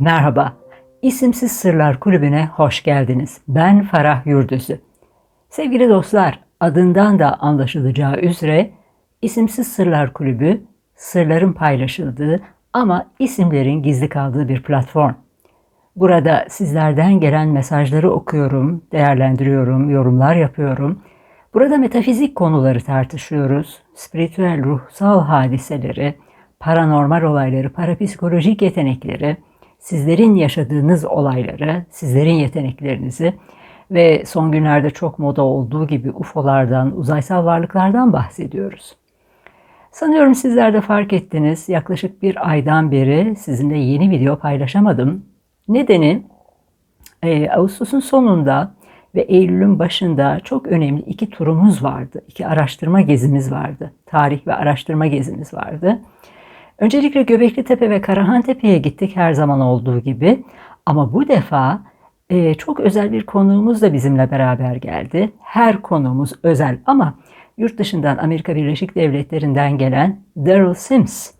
Merhaba, İsimsiz Sırlar Kulübü'ne hoş geldiniz. Ben Farah Yurdüzü. Sevgili dostlar, adından da anlaşılacağı üzere İsimsiz Sırlar Kulübü, sırların paylaşıldığı ama isimlerin gizli kaldığı bir platform. Burada sizlerden gelen mesajları okuyorum, değerlendiriyorum, yorumlar yapıyorum. Burada metafizik konuları tartışıyoruz, spiritüel, ruhsal hadiseleri, paranormal olayları, parapsikolojik yetenekleri, sizlerin yaşadığınız olayları, sizlerin yeteneklerinizi ve son günlerde çok moda olduğu gibi UFO'lardan, uzaysal varlıklardan bahsediyoruz. Sanıyorum sizler de fark ettiniz. Yaklaşık bir aydan beri sizinle yeni video paylaşamadım. Nedeni e, Ağustos'un sonunda ve Eylül'ün başında çok önemli iki turumuz vardı. İki araştırma gezimiz vardı. Tarih ve araştırma gezimiz vardı. Öncelikle Göbekli Tepe ve Karahan Tepe'ye gittik her zaman olduğu gibi. Ama bu defa e, çok özel bir konuğumuz da bizimle beraber geldi. Her konuğumuz özel ama yurt dışından Amerika Birleşik Devletleri'nden gelen Daryl Sims.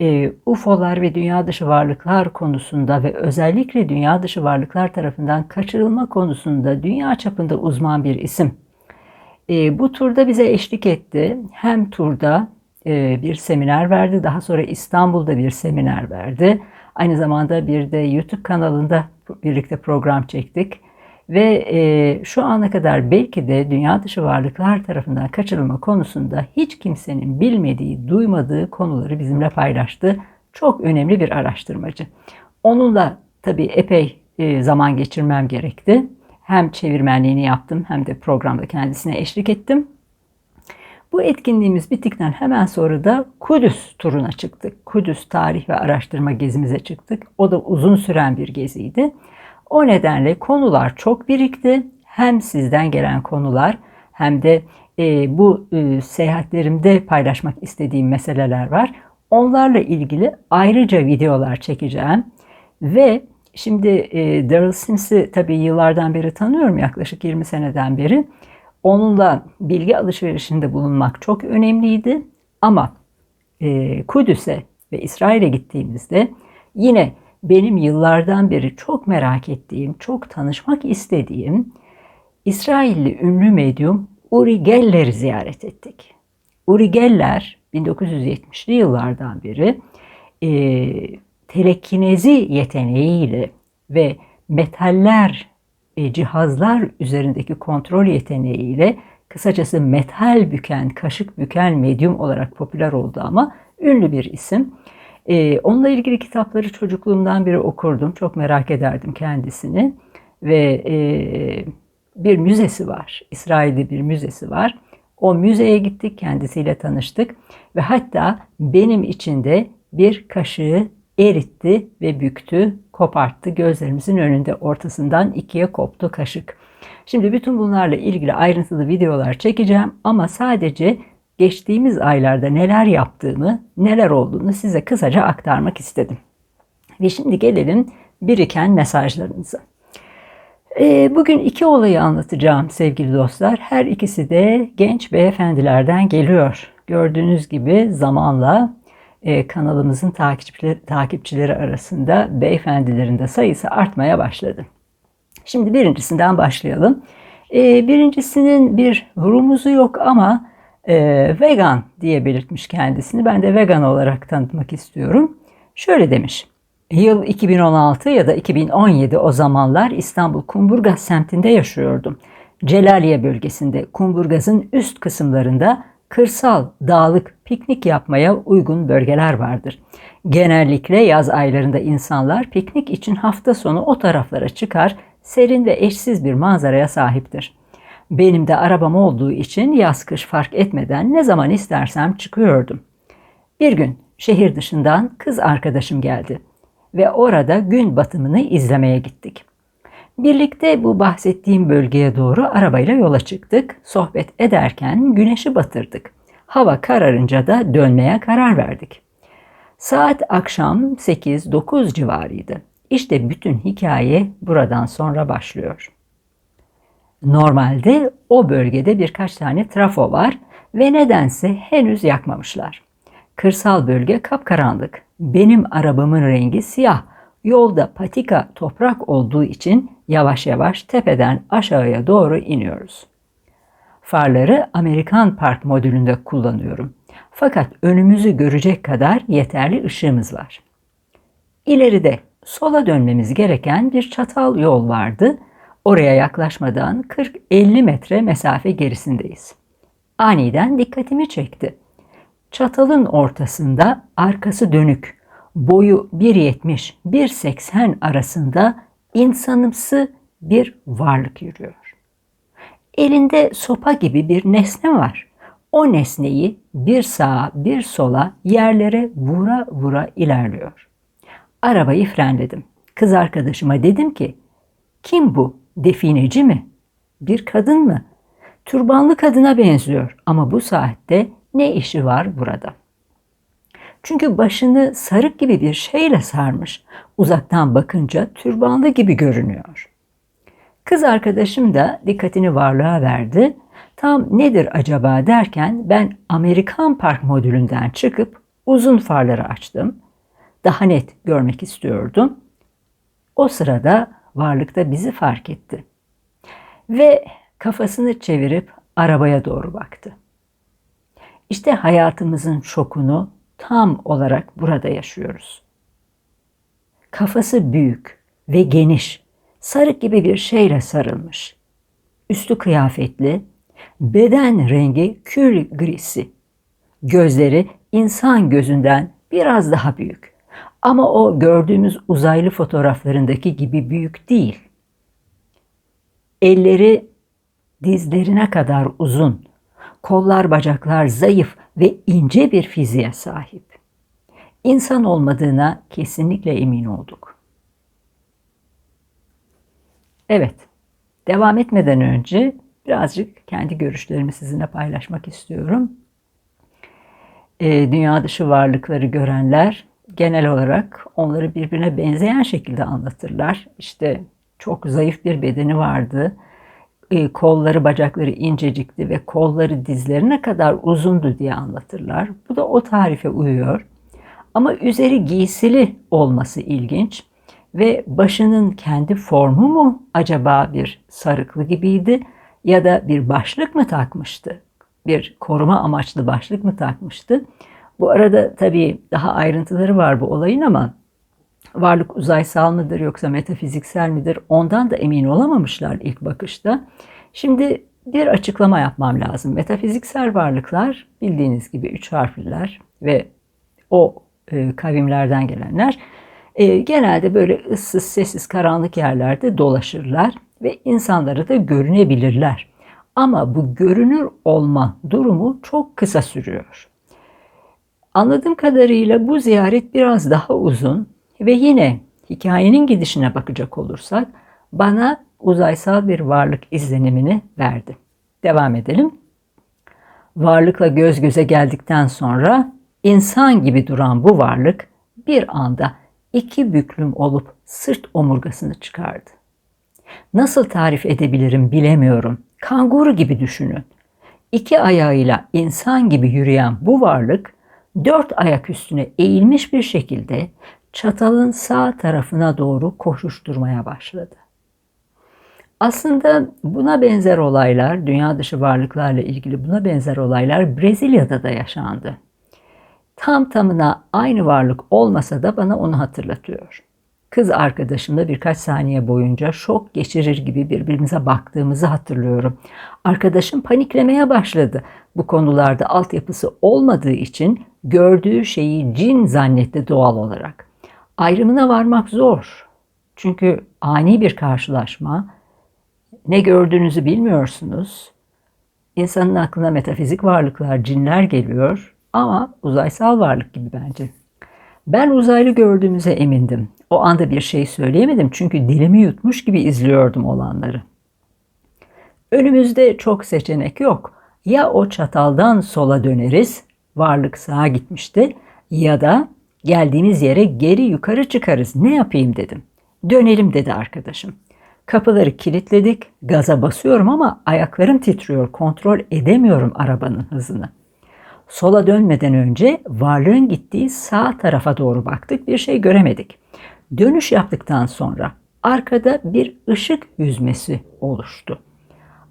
E, UFO'lar ve dünya dışı varlıklar konusunda ve özellikle dünya dışı varlıklar tarafından kaçırılma konusunda dünya çapında uzman bir isim. E, bu turda bize eşlik etti. Hem turda bir seminer verdi. Daha sonra İstanbul'da bir seminer verdi. Aynı zamanda bir de YouTube kanalında birlikte program çektik. Ve e, şu ana kadar belki de dünya dışı varlıklar tarafından kaçırılma konusunda hiç kimsenin bilmediği, duymadığı konuları bizimle paylaştı. Çok önemli bir araştırmacı. Onunla tabii epey e, zaman geçirmem gerekti. Hem çevirmenliğini yaptım hem de programda kendisine eşlik ettim. Bu etkinliğimiz bittikten hemen sonra da Kudüs turuna çıktık. Kudüs tarih ve araştırma gezimize çıktık. O da uzun süren bir geziydi. O nedenle konular çok birikti. Hem sizden gelen konular hem de e, bu e, seyahatlerimde paylaşmak istediğim meseleler var. Onlarla ilgili ayrıca videolar çekeceğim. Ve şimdi e, Daryl Sims'i tabii yıllardan beri tanıyorum yaklaşık 20 seneden beri. Onunla bilgi alışverişinde bulunmak çok önemliydi. Ama e, Kudüs'e ve İsrail'e gittiğimizde yine benim yıllardan beri çok merak ettiğim, çok tanışmak istediğim İsrailli ünlü medyum Uri Geller'i ziyaret ettik. Uri Geller 1970'li yıllardan beri e, telekinezi yeteneğiyle ve metaller cihazlar üzerindeki kontrol yeteneğiyle kısacası metal büken, kaşık büken medyum olarak popüler oldu ama ünlü bir isim. E, onunla ilgili kitapları çocukluğumdan beri okurdum. Çok merak ederdim kendisini. Ve e, bir müzesi var. İsrail'de bir müzesi var. O müzeye gittik, kendisiyle tanıştık. Ve hatta benim için de bir kaşığı eritti ve büktü, koparttı. Gözlerimizin önünde ortasından ikiye koptu kaşık. Şimdi bütün bunlarla ilgili ayrıntılı videolar çekeceğim ama sadece geçtiğimiz aylarda neler yaptığımı, neler olduğunu size kısaca aktarmak istedim. Ve şimdi gelelim biriken mesajlarınıza. Ee, bugün iki olayı anlatacağım sevgili dostlar. Her ikisi de genç beyefendilerden geliyor. Gördüğünüz gibi zamanla e, kanalımızın takipçileri, takipçileri arasında beyefendilerin de sayısı artmaya başladı. Şimdi birincisinden başlayalım. E, birincisinin bir rumuzu yok ama e, vegan diye belirtmiş kendisini. Ben de vegan olarak tanıtmak istiyorum. Şöyle demiş. Yıl 2016 ya da 2017 o zamanlar İstanbul Kumburgaz semtinde yaşıyordum. Celaliye bölgesinde Kumburgaz'ın üst kısımlarında kırsal, dağlık, piknik yapmaya uygun bölgeler vardır. Genellikle yaz aylarında insanlar piknik için hafta sonu o taraflara çıkar, serin ve eşsiz bir manzaraya sahiptir. Benim de arabam olduğu için yaz kış fark etmeden ne zaman istersem çıkıyordum. Bir gün şehir dışından kız arkadaşım geldi ve orada gün batımını izlemeye gittik. Birlikte bu bahsettiğim bölgeye doğru arabayla yola çıktık. Sohbet ederken güneşi batırdık. Hava kararınca da dönmeye karar verdik. Saat akşam 8-9 civarıydı. İşte bütün hikaye buradan sonra başlıyor. Normalde o bölgede birkaç tane trafo var ve nedense henüz yakmamışlar. Kırsal bölge kapkaranlık. Benim arabamın rengi siyah. Yolda patika toprak olduğu için yavaş yavaş tepeden aşağıya doğru iniyoruz. Farları Amerikan Park modülünde kullanıyorum. Fakat önümüzü görecek kadar yeterli ışığımız var. İleride sola dönmemiz gereken bir çatal yol vardı. Oraya yaklaşmadan 40-50 metre mesafe gerisindeyiz. Aniden dikkatimi çekti. Çatalın ortasında arkası dönük, boyu 1.70-1.80 arasında insanımsı bir varlık yürüyor. Elinde sopa gibi bir nesne var. O nesneyi bir sağa bir sola yerlere vura vura ilerliyor. Arabayı frenledim. Kız arkadaşıma dedim ki, kim bu? Defineci mi? Bir kadın mı? Türbanlı kadına benziyor ama bu saatte ne işi var burada? Çünkü başını sarık gibi bir şeyle sarmış. Uzaktan bakınca türbanlı gibi görünüyor. Kız arkadaşım da dikkatini varlığa verdi. Tam nedir acaba derken ben Amerikan Park modülünden çıkıp uzun farları açtım. Daha net görmek istiyordum. O sırada varlıkta bizi fark etti. Ve kafasını çevirip arabaya doğru baktı. İşte hayatımızın şokunu tam olarak burada yaşıyoruz. Kafası büyük ve geniş, sarık gibi bir şeyle sarılmış. Üstü kıyafetli, beden rengi kül grisi. Gözleri insan gözünden biraz daha büyük. Ama o gördüğümüz uzaylı fotoğraflarındaki gibi büyük değil. Elleri dizlerine kadar uzun, kollar bacaklar zayıf ve ince bir fiziğe sahip. İnsan olmadığına kesinlikle emin olduk. Evet, devam etmeden önce birazcık kendi görüşlerimi sizinle paylaşmak istiyorum. E, dünya dışı varlıkları görenler genel olarak onları birbirine benzeyen şekilde anlatırlar. İşte çok zayıf bir bedeni vardı. E, kolları, bacakları incecikti ve kolları dizlerine kadar uzundu diye anlatırlar. Bu da o tarife uyuyor. Ama üzeri giysili olması ilginç ve başının kendi formu mu acaba bir sarıklı gibiydi ya da bir başlık mı takmıştı? Bir koruma amaçlı başlık mı takmıştı? Bu arada tabii daha ayrıntıları var bu olayın ama varlık uzaysal mıdır yoksa metafiziksel midir ondan da emin olamamışlar ilk bakışta. Şimdi bir açıklama yapmam lazım. Metafiziksel varlıklar bildiğiniz gibi üç harfliler ve o e, kavimlerden gelenler e, genelde böyle ıssız, sessiz, karanlık yerlerde dolaşırlar ve insanlara da görünebilirler. Ama bu görünür olma durumu çok kısa sürüyor. Anladığım kadarıyla bu ziyaret biraz daha uzun ve yine hikayenin gidişine bakacak olursak bana uzaysal bir varlık izlenimini verdi. Devam edelim. Varlıkla göz göze geldikten sonra insan gibi duran bu varlık bir anda iki büklüm olup sırt omurgasını çıkardı. Nasıl tarif edebilirim bilemiyorum. Kanguru gibi düşünün. İki ayağıyla insan gibi yürüyen bu varlık dört ayak üstüne eğilmiş bir şekilde çatalın sağ tarafına doğru koşuşturmaya başladı. Aslında buna benzer olaylar, dünya dışı varlıklarla ilgili buna benzer olaylar Brezilya'da da yaşandı. Tam tamına aynı varlık olmasa da bana onu hatırlatıyor. Kız arkadaşımla birkaç saniye boyunca şok geçirir gibi birbirimize baktığımızı hatırlıyorum. Arkadaşım paniklemeye başladı. Bu konularda altyapısı olmadığı için gördüğü şeyi cin zannetti doğal olarak. Ayrımına varmak zor. Çünkü ani bir karşılaşma, ne gördüğünüzü bilmiyorsunuz. İnsanın aklına metafizik varlıklar, cinler geliyor ama uzaysal varlık gibi bence. Ben uzaylı gördüğümüze emindim. O anda bir şey söyleyemedim çünkü dilimi yutmuş gibi izliyordum olanları. Önümüzde çok seçenek yok. Ya o çataldan sola döneriz, varlık sağa gitmişti ya da geldiğimiz yere geri yukarı çıkarız. Ne yapayım dedim. Dönelim dedi arkadaşım. Kapıları kilitledik. Gaza basıyorum ama ayaklarım titriyor. Kontrol edemiyorum arabanın hızını. Sola dönmeden önce varlığın gittiği sağ tarafa doğru baktık. Bir şey göremedik. Dönüş yaptıktan sonra arkada bir ışık yüzmesi oluştu.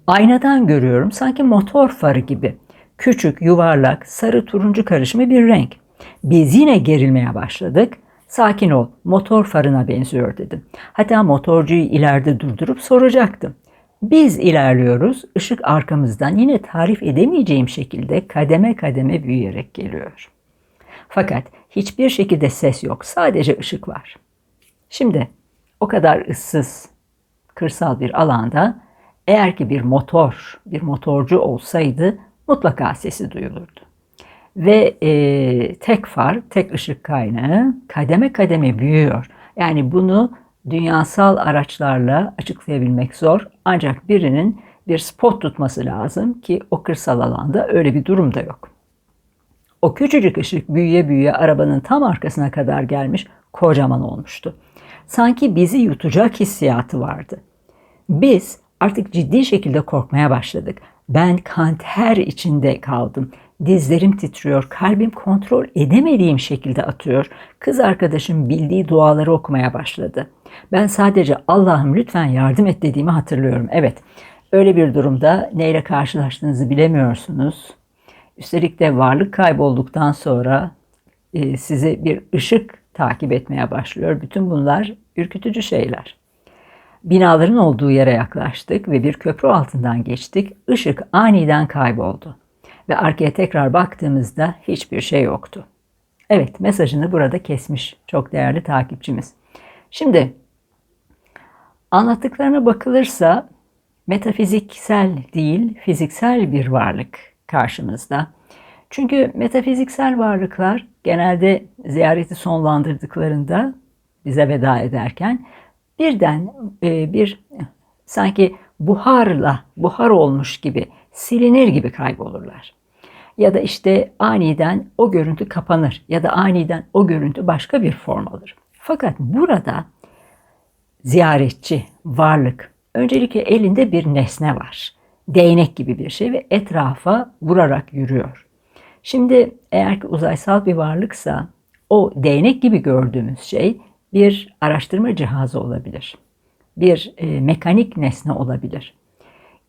Aynadan görüyorum sanki motor farı gibi. Küçük, yuvarlak, sarı turuncu karışımı bir renk. Biz yine gerilmeye başladık. Sakin ol, motor farına benziyor dedim. Hatta motorcuyu ileride durdurup soracaktım. Biz ilerliyoruz, ışık arkamızdan yine tarif edemeyeceğim şekilde kademe kademe büyüyerek geliyor. Fakat hiçbir şekilde ses yok, sadece ışık var. Şimdi o kadar ıssız, kırsal bir alanda eğer ki bir motor, bir motorcu olsaydı mutlaka sesi duyulurdu. Ve e, tek far, tek ışık kaynağı kademe kademe büyüyor. Yani bunu dünyasal araçlarla açıklayabilmek zor. Ancak birinin bir spot tutması lazım ki o kırsal alanda öyle bir durum da yok. O küçücük ışık büyüye büyüye arabanın tam arkasına kadar gelmiş, kocaman olmuştu. Sanki bizi yutacak hissiyatı vardı. Biz artık ciddi şekilde korkmaya başladık. Ben kanter içinde kaldım. Dizlerim titriyor, kalbim kontrol edemediğim şekilde atıyor. Kız arkadaşım bildiği duaları okumaya başladı. Ben sadece Allah'ım lütfen yardım et dediğimi hatırlıyorum. Evet, öyle bir durumda neyle karşılaştığınızı bilemiyorsunuz. Üstelik de varlık kaybolduktan sonra e, sizi bir ışık takip etmeye başlıyor. Bütün bunlar ürkütücü şeyler. Binaların olduğu yere yaklaştık ve bir köprü altından geçtik. Işık aniden kayboldu. Ve arkaya tekrar baktığımızda hiçbir şey yoktu. Evet, mesajını burada kesmiş çok değerli takipçimiz. Şimdi anlattıklarına bakılırsa metafiziksel değil, fiziksel bir varlık karşımızda. Çünkü metafiziksel varlıklar genelde ziyareti sonlandırdıklarında bize veda ederken birden e, bir sanki buharla, buhar olmuş gibi, silinir gibi kaybolurlar. Ya da işte aniden o görüntü kapanır ya da aniden o görüntü başka bir form alır. Fakat burada ziyaretçi, varlık, öncelikle elinde bir nesne var. Değnek gibi bir şey ve etrafa vurarak yürüyor. Şimdi eğer ki uzaysal bir varlıksa o değnek gibi gördüğümüz şey bir araştırma cihazı olabilir. Bir e, mekanik nesne olabilir.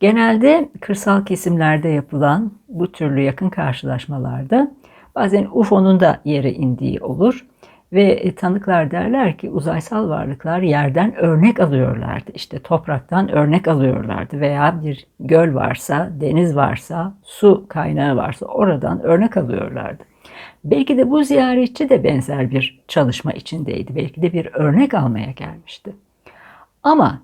Genelde kırsal kesimlerde yapılan bu türlü yakın karşılaşmalarda bazen UFO'nun da yere indiği olur. Ve e, tanıklar derler ki uzaysal varlıklar yerden örnek alıyorlardı. İşte topraktan örnek alıyorlardı veya bir göl varsa, deniz varsa, su kaynağı varsa oradan örnek alıyorlardı. Belki de bu ziyaretçi de benzer bir çalışma içindeydi. Belki de bir örnek almaya gelmişti. Ama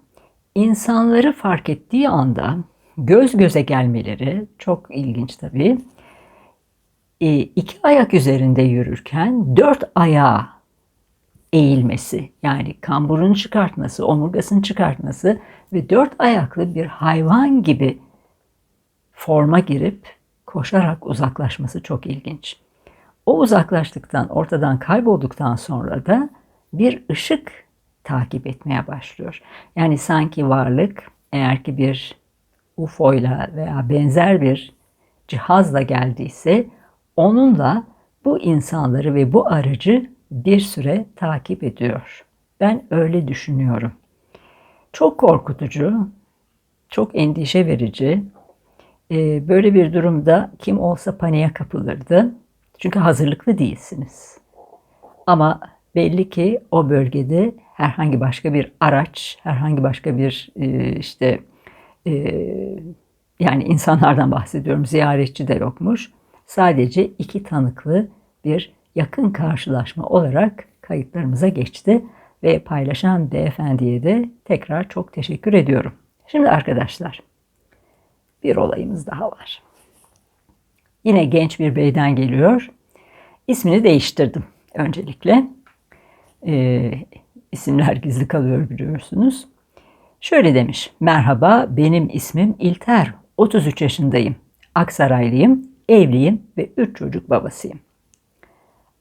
insanları fark ettiği anda göz göze gelmeleri çok ilginç tabii. E, iki ayak üzerinde yürürken dört ayağa eğilmesi yani kamburunu çıkartması, omurgasını çıkartması ve dört ayaklı bir hayvan gibi forma girip koşarak uzaklaşması çok ilginç. O uzaklaştıktan, ortadan kaybolduktan sonra da bir ışık takip etmeye başlıyor. Yani sanki varlık eğer ki bir UFO ile veya benzer bir cihazla geldiyse onunla bu insanları ve bu aracı bir süre takip ediyor. Ben öyle düşünüyorum. Çok korkutucu, çok endişe verici. Ee, böyle bir durumda kim olsa paniğe kapılırdı. Çünkü hazırlıklı değilsiniz. Ama belli ki o bölgede herhangi başka bir araç, herhangi başka bir e, işte e, yani insanlardan bahsediyorum ziyaretçi de yokmuş. Sadece iki tanıklı bir yakın karşılaşma olarak kayıtlarımıza geçti ve paylaşan beyefendiye de tekrar çok teşekkür ediyorum. Şimdi arkadaşlar bir olayımız daha var. Yine genç bir beyden geliyor. İsmini değiştirdim öncelikle. Ee, isimler gizli kalıyor biliyorsunuz. Şöyle demiş. Merhaba benim ismim İlter. 33 yaşındayım. Aksaraylıyım, evliyim ve 3 çocuk babasıyım.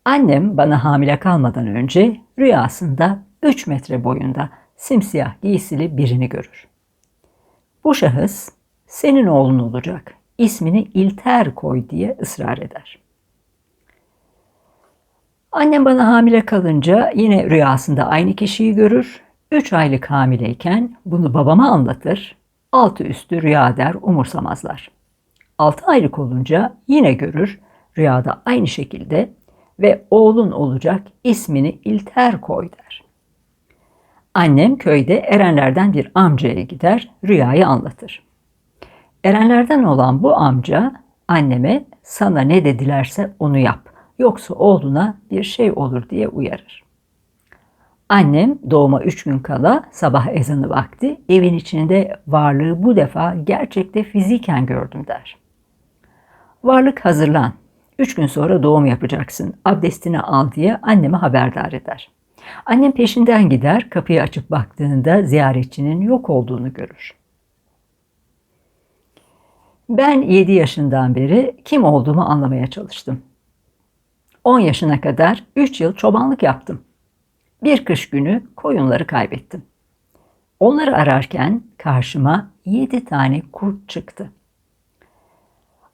Annem bana hamile kalmadan önce rüyasında 3 metre boyunda simsiyah giysili birini görür. Bu şahıs senin oğlun olacak, ismini İlter koy diye ısrar eder. Annem bana hamile kalınca yine rüyasında aynı kişiyi görür. 3 aylık hamileyken bunu babama anlatır. Altı üstü rüya der umursamazlar. 6 aylık olunca yine görür rüyada aynı şekilde ve oğlun olacak ismini İlter koy der. Annem köyde erenlerden bir amcaya gider, rüyayı anlatır. Erenlerden olan bu amca anneme sana ne dedilerse onu yap. Yoksa oğluna bir şey olur diye uyarır. Annem doğuma üç gün kala sabah ezanı vakti evin içinde varlığı bu defa gerçekte fiziken gördüm der. Varlık hazırlan. Üç gün sonra doğum yapacaksın. Abdestini al diye anneme haberdar eder. Annem peşinden gider, kapıyı açıp baktığında ziyaretçinin yok olduğunu görür. Ben 7 yaşından beri kim olduğumu anlamaya çalıştım. 10 yaşına kadar 3 yıl çobanlık yaptım. Bir kış günü koyunları kaybettim. Onları ararken karşıma 7 tane kurt çıktı.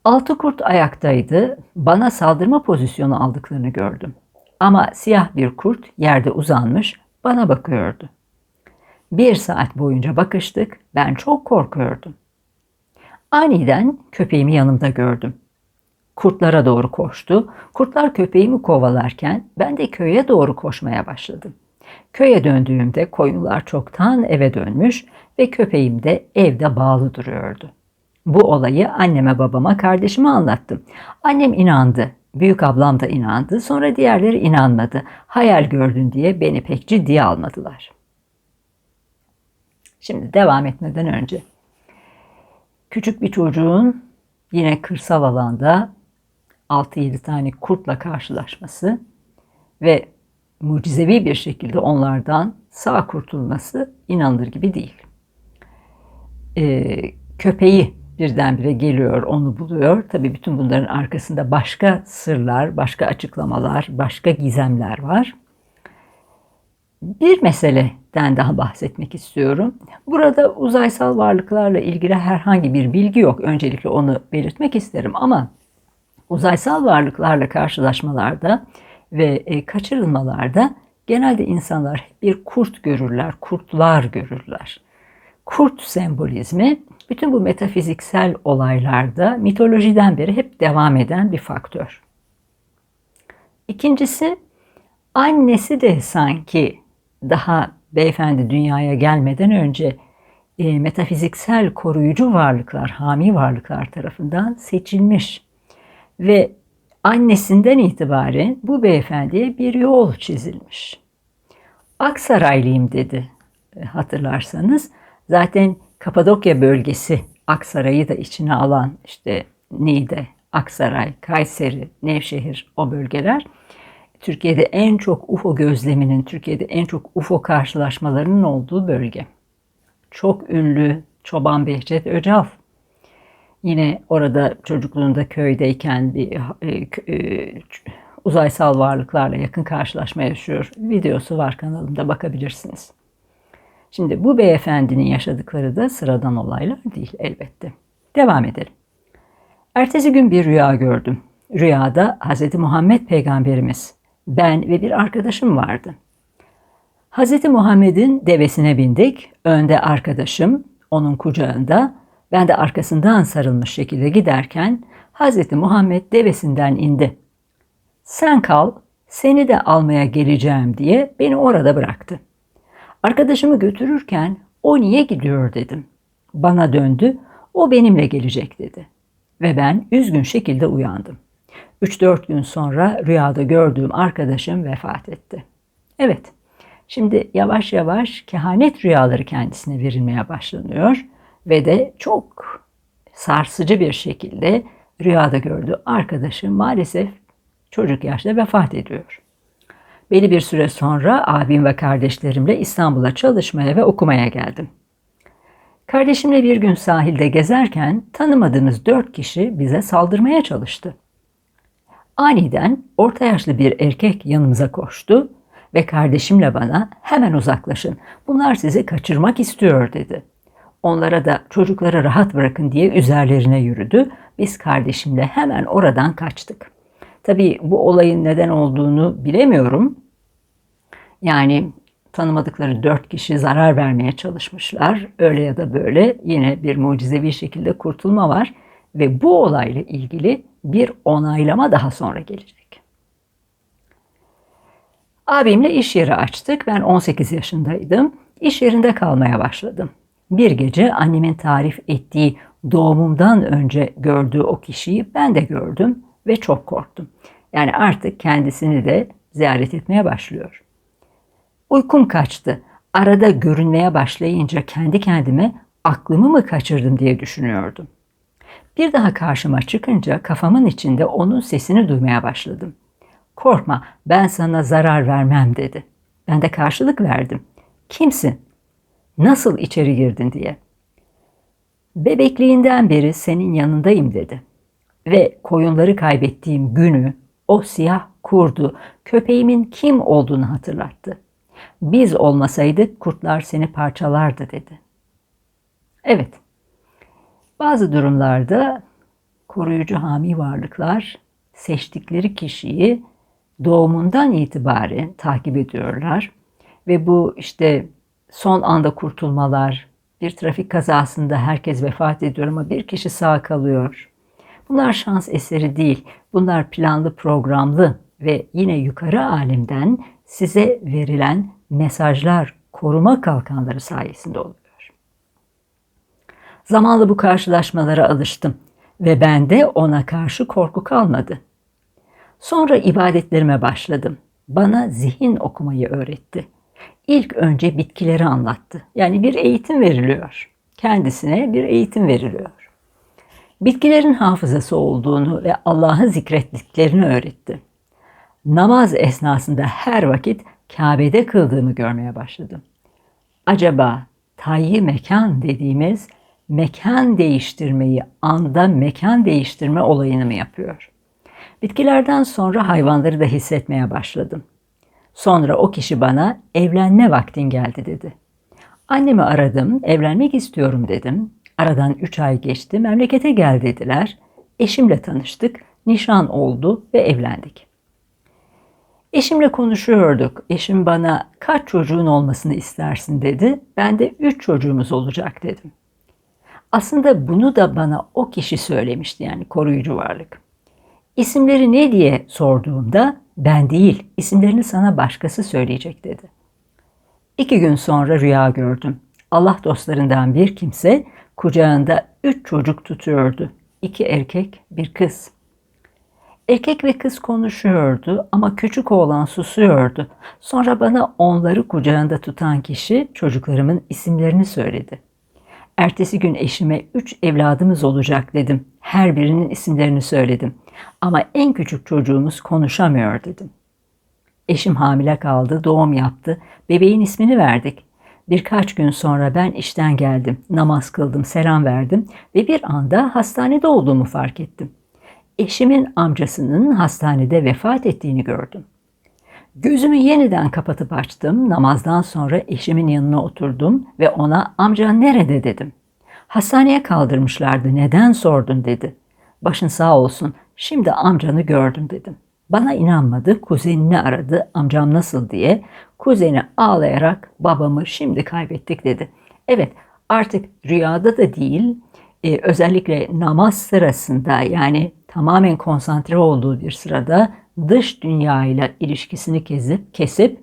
Altı kurt ayaktaydı. Bana saldırma pozisyonu aldıklarını gördüm. Ama siyah bir kurt yerde uzanmış bana bakıyordu. Bir saat boyunca bakıştık. Ben çok korkuyordum. Aniden köpeğimi yanımda gördüm. Kurtlara doğru koştu. Kurtlar köpeğimi kovalarken ben de köye doğru koşmaya başladım. Köye döndüğümde koyunlar çoktan eve dönmüş ve köpeğim de evde bağlı duruyordu. Bu olayı anneme, babama, kardeşime anlattım. Annem inandı. Büyük ablam da inandı. Sonra diğerleri inanmadı. Hayal gördün diye beni pek ciddiye almadılar. Şimdi devam etmeden önce küçük bir çocuğun yine kırsal alanda 6-7 tane kurtla karşılaşması ve mucizevi bir şekilde onlardan sağ kurtulması inanılır gibi değil. Ee, köpeği birdenbire geliyor, onu buluyor. Tabii bütün bunların arkasında başka sırlar, başka açıklamalar, başka gizemler var. Bir meseleden daha bahsetmek istiyorum. Burada uzaysal varlıklarla ilgili herhangi bir bilgi yok. Öncelikle onu belirtmek isterim ama uzaysal varlıklarla karşılaşmalarda ve e, kaçırılmalarda genelde insanlar bir kurt görürler, kurtlar görürler. Kurt sembolizmi bütün bu metafiziksel olaylarda mitolojiden beri hep devam eden bir faktör. İkincisi annesi de sanki daha beyefendi dünyaya gelmeden önce e, metafiziksel koruyucu varlıklar, hami varlıklar tarafından seçilmiş ve annesinden itibaren bu beyefendiye bir yol çizilmiş. Aksaraylıyım dedi e, hatırlarsanız. Zaten Kapadokya bölgesi Aksaray'ı da içine alan işte Niğde, Aksaray, Kayseri, Nevşehir o bölgeler Türkiye'de en çok UFO gözleminin, Türkiye'de en çok UFO karşılaşmalarının olduğu bölge. Çok ünlü Çoban Behçet Öcal. Yine orada çocukluğunda köydeyken bir e, e, uzaysal varlıklarla yakın karşılaşma yaşıyor. Videosu var kanalımda bakabilirsiniz. Şimdi bu beyefendinin yaşadıkları da sıradan olaylar değil elbette. Devam edelim. Ertesi gün bir rüya gördüm. Rüyada Hz. Muhammed peygamberimiz, ben ve bir arkadaşım vardı. Hz. Muhammed'in devesine bindik. Önde arkadaşım, onun kucağında, ben de arkasından sarılmış şekilde giderken Hz. Muhammed devesinden indi. Sen kal, seni de almaya geleceğim diye beni orada bıraktı. Arkadaşımı götürürken o niye gidiyor dedim. Bana döndü, o benimle gelecek dedi. Ve ben üzgün şekilde uyandım. 3-4 gün sonra rüyada gördüğüm arkadaşım vefat etti. Evet, şimdi yavaş yavaş kehanet rüyaları kendisine verilmeye başlanıyor ve de çok sarsıcı bir şekilde rüyada gördüğü arkadaşı maalesef çocuk yaşta vefat ediyor. Belli bir süre sonra abim ve kardeşlerimle İstanbul'a çalışmaya ve okumaya geldim. Kardeşimle bir gün sahilde gezerken tanımadığımız dört kişi bize saldırmaya çalıştı. Aniden orta yaşlı bir erkek yanımıza koştu ve kardeşimle bana hemen uzaklaşın. Bunlar sizi kaçırmak istiyor dedi. Onlara da çocukları rahat bırakın diye üzerlerine yürüdü. Biz kardeşimle hemen oradan kaçtık. Tabii bu olayın neden olduğunu bilemiyorum. Yani tanımadıkları dört kişi zarar vermeye çalışmışlar. Öyle ya da böyle yine bir mucizevi şekilde kurtulma var. Ve bu olayla ilgili bir onaylama daha sonra gelecek. Abimle iş yeri açtık. Ben 18 yaşındaydım. İş yerinde kalmaya başladım. Bir gece annemin tarif ettiği doğumumdan önce gördüğü o kişiyi ben de gördüm ve çok korktum. Yani artık kendisini de ziyaret etmeye başlıyor. Uykum kaçtı. Arada görünmeye başlayınca kendi kendime aklımı mı kaçırdım diye düşünüyordum. Bir daha karşıma çıkınca kafamın içinde onun sesini duymaya başladım. Korkma ben sana zarar vermem dedi. Ben de karşılık verdim. Kimsin? Nasıl içeri girdin diye. Bebekliğinden beri senin yanındayım dedi. Ve koyunları kaybettiğim günü o siyah kurdu köpeğimin kim olduğunu hatırlattı. Biz olmasaydık kurtlar seni parçalardı dedi. Evet, bazı durumlarda koruyucu hami varlıklar seçtikleri kişiyi doğumundan itibaren takip ediyorlar ve bu işte son anda kurtulmalar, bir trafik kazasında herkes vefat ediyor ama bir kişi sağ kalıyor. Bunlar şans eseri değil. Bunlar planlı, programlı ve yine yukarı alemden size verilen mesajlar, koruma kalkanları sayesinde oluyor. Zamanla bu karşılaşmalara alıştım ve bende ona karşı korku kalmadı. Sonra ibadetlerime başladım. Bana zihin okumayı öğretti. İlk önce bitkileri anlattı. Yani bir eğitim veriliyor. Kendisine bir eğitim veriliyor. Bitkilerin hafızası olduğunu ve Allah'ı zikrettiklerini öğretti. Namaz esnasında her vakit Kabe'de kıldığımı görmeye başladım. Acaba tayyi mekan dediğimiz mekan değiştirmeyi, anda mekan değiştirme olayını mı yapıyor? Bitkilerden sonra hayvanları da hissetmeye başladım. Sonra o kişi bana evlenme vaktin geldi dedi. Annemi aradım, evlenmek istiyorum dedim. Aradan üç ay geçti, memlekete gel dediler. Eşimle tanıştık, nişan oldu ve evlendik. Eşimle konuşuyorduk. Eşim bana kaç çocuğun olmasını istersin dedi. Ben de üç çocuğumuz olacak dedim. Aslında bunu da bana o kişi söylemişti yani koruyucu varlık. İsimleri ne diye sorduğumda ben değil isimlerini sana başkası söyleyecek dedi. İki gün sonra rüya gördüm. Allah dostlarından bir kimse kucağında üç çocuk tutuyordu. İki erkek, bir kız. Erkek ve kız konuşuyordu ama küçük oğlan susuyordu. Sonra bana onları kucağında tutan kişi çocuklarımın isimlerini söyledi. Ertesi gün eşime üç evladımız olacak dedim. Her birinin isimlerini söyledim. Ama en küçük çocuğumuz konuşamıyor dedim. Eşim hamile kaldı, doğum yaptı. Bebeğin ismini verdik. Birkaç gün sonra ben işten geldim. Namaz kıldım, selam verdim ve bir anda hastanede olduğumu fark ettim. Eşimin amcasının hastanede vefat ettiğini gördüm. Gözümü yeniden kapatıp açtım. Namazdan sonra eşimin yanına oturdum ve ona amca nerede dedim. Hastaneye kaldırmışlardı. Neden sordun dedi. Başın sağ olsun. Şimdi amcanı gördüm dedim. Bana inanmadı. Kuzenini aradı. Amcam nasıl diye. Kuzeni ağlayarak babamı şimdi kaybettik dedi. Evet artık rüyada da değil e, özellikle namaz sırasında yani tamamen konsantre olduğu bir sırada dış dünyayla ilişkisini kesip, kesip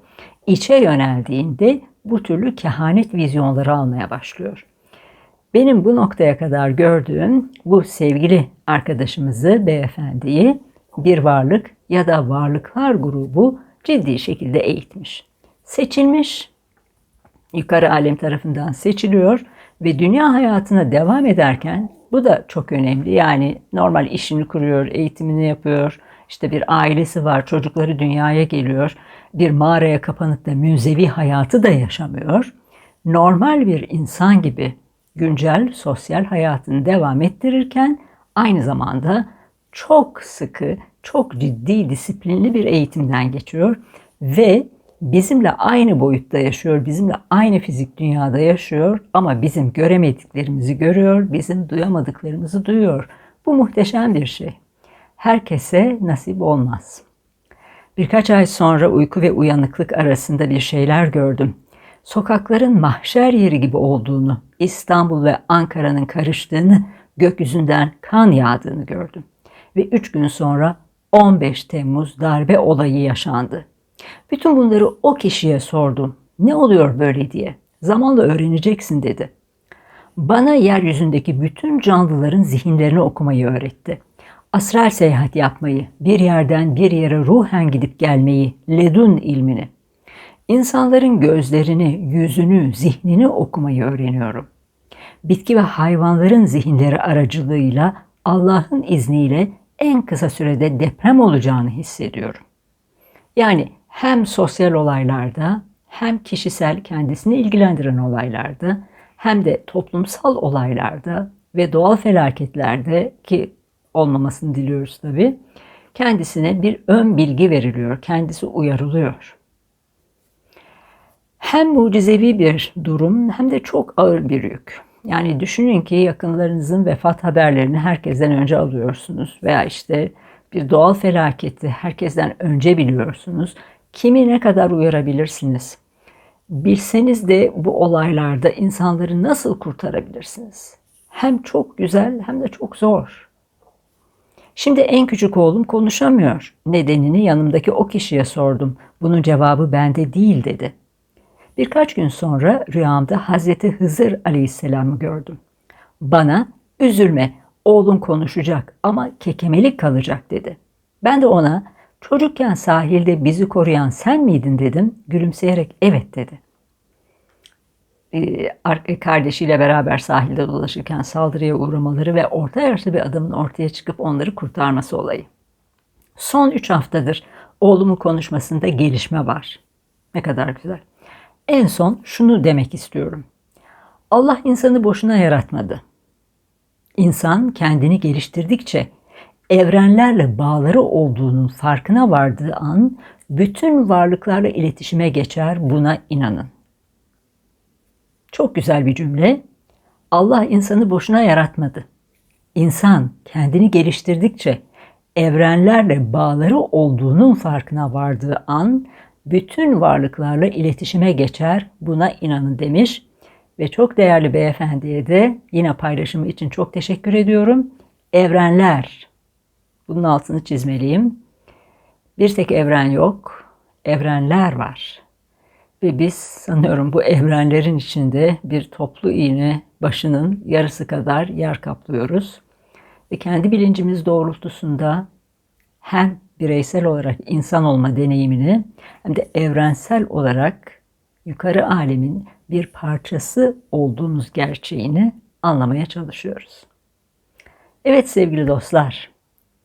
içe yöneldiğinde bu türlü kehanet vizyonları almaya başlıyor. Benim bu noktaya kadar gördüğüm bu sevgili arkadaşımızı, beyefendiyi bir varlık ya da varlıklar grubu ciddi şekilde eğitmiş. Seçilmiş, yukarı alem tarafından seçiliyor ve dünya hayatına devam ederken bu da çok önemli. Yani normal işini kuruyor, eğitimini yapıyor, işte bir ailesi var, çocukları dünyaya geliyor. Bir mağaraya kapanıp da münzevi hayatı da yaşamıyor. Normal bir insan gibi güncel sosyal hayatını devam ettirirken aynı zamanda çok sıkı, çok ciddi, disiplinli bir eğitimden geçiyor ve bizimle aynı boyutta yaşıyor, bizimle aynı fizik dünyada yaşıyor ama bizim göremediklerimizi görüyor, bizim duyamadıklarımızı duyuyor. Bu muhteşem bir şey. herkese nasip olmaz. Birkaç ay sonra uyku ve uyanıklık arasında bir şeyler gördüm. Sokakların mahşer yeri gibi olduğunu, İstanbul ve Ankara'nın karıştığını, gökyüzünden kan yağdığını gördüm. Ve üç gün sonra 15 Temmuz darbe olayı yaşandı. Bütün bunları o kişiye sordum. Ne oluyor böyle diye. Zamanla öğreneceksin dedi. Bana yeryüzündeki bütün canlıların zihinlerini okumayı öğretti. Astral seyahat yapmayı, bir yerden bir yere ruhen gidip gelmeyi, ledun ilmini. İnsanların gözlerini, yüzünü, zihnini okumayı öğreniyorum. Bitki ve hayvanların zihinleri aracılığıyla Allah'ın izniyle en kısa sürede deprem olacağını hissediyorum. Yani hem sosyal olaylarda hem kişisel kendisini ilgilendiren olaylarda hem de toplumsal olaylarda ve doğal felaketlerde ki olmamasını diliyoruz tabii. Kendisine bir ön bilgi veriliyor, kendisi uyarılıyor. Hem mucizevi bir durum hem de çok ağır bir yük. Yani düşünün ki yakınlarınızın vefat haberlerini herkesten önce alıyorsunuz veya işte bir doğal felaketi herkesten önce biliyorsunuz. Kimi ne kadar uyarabilirsiniz? Bilseniz de bu olaylarda insanları nasıl kurtarabilirsiniz? Hem çok güzel hem de çok zor. Şimdi en küçük oğlum konuşamıyor. Nedenini yanımdaki o kişiye sordum. Bunun cevabı bende değil dedi. Birkaç gün sonra rüyamda Hazreti Hızır Aleyhisselam'ı gördüm. Bana üzülme oğlun konuşacak ama kekemelik kalacak dedi. Ben de ona çocukken sahilde bizi koruyan sen miydin dedim. Gülümseyerek evet dedi. Ee, kardeşiyle beraber sahilde dolaşırken saldırıya uğramaları ve orta yaşlı bir adamın ortaya çıkıp onları kurtarması olayı. Son üç haftadır oğlumun konuşmasında gelişme var. Ne kadar güzel. En son şunu demek istiyorum. Allah insanı boşuna yaratmadı. İnsan kendini geliştirdikçe evrenlerle bağları olduğunun farkına vardığı an bütün varlıklarla iletişime geçer buna inanın. Çok güzel bir cümle. Allah insanı boşuna yaratmadı. İnsan kendini geliştirdikçe evrenlerle bağları olduğunun farkına vardığı an bütün varlıklarla iletişime geçer. Buna inanın demiş. Ve çok değerli beyefendiye de yine paylaşımı için çok teşekkür ediyorum. Evrenler. Bunun altını çizmeliyim. Bir tek evren yok. Evrenler var. Ve biz sanıyorum bu evrenlerin içinde bir toplu iğne başının yarısı kadar yer kaplıyoruz. Ve kendi bilincimiz doğrultusunda hem bireysel olarak insan olma deneyimini hem de evrensel olarak yukarı alemin bir parçası olduğumuz gerçeğini anlamaya çalışıyoruz. Evet sevgili dostlar,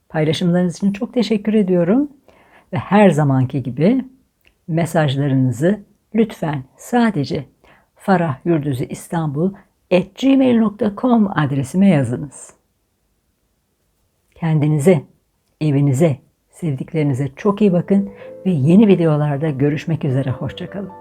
paylaşımlarınız için çok teşekkür ediyorum ve her zamanki gibi mesajlarınızı lütfen sadece Farah Yurdüzü İstanbul gmail.com adresime yazınız. Kendinize, evinize, sevdiklerinize çok iyi bakın ve yeni videolarda görüşmek üzere. Hoşçakalın.